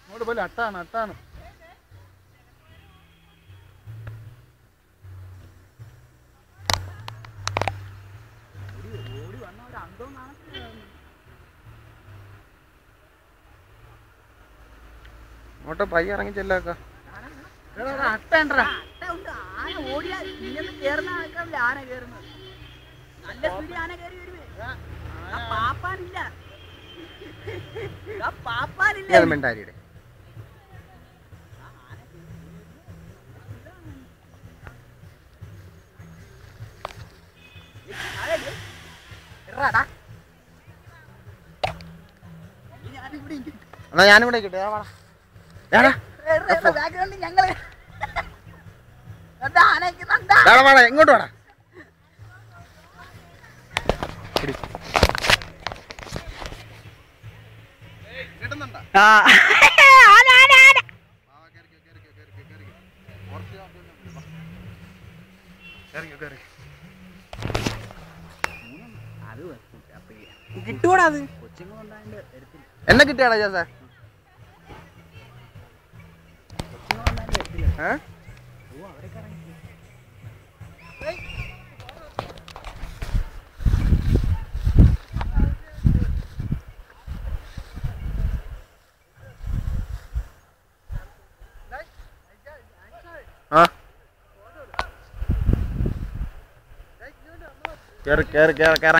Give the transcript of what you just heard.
അങ്ങോട്ട് പോലെ അട്ടാണ് അട്ടാണ് ഓടി ഓടി വന്ന ഒരു അന്തവും നാണത്തിലായിരുന്നു അങ്ങോട്ട് പയ്യ ഇറങ്ങി ചെല്ലാക്ക അട്ടേണ്ടാ അട്ട ഓടിയാ ഇങ്ങനെ കേറുന്ന ആൾക്കാരില്ല ആന കേറുന്നത് നല്ല സ്പീഡിൽ ആന കയറി വരുവേ മിണ്ടാരിയുടെ എന്നാ ഞാനിവിടെ ബാക്ക്ഗ്രൗണ്ടിൽ ഞങ്ങൾ. ഇങ്ങോട്ട് വേണം കിട്ടൂടാ അത്. എന്നെ കിട്ടിയാടാ ചേച്ചാ ഏ? Ker ker ker ker.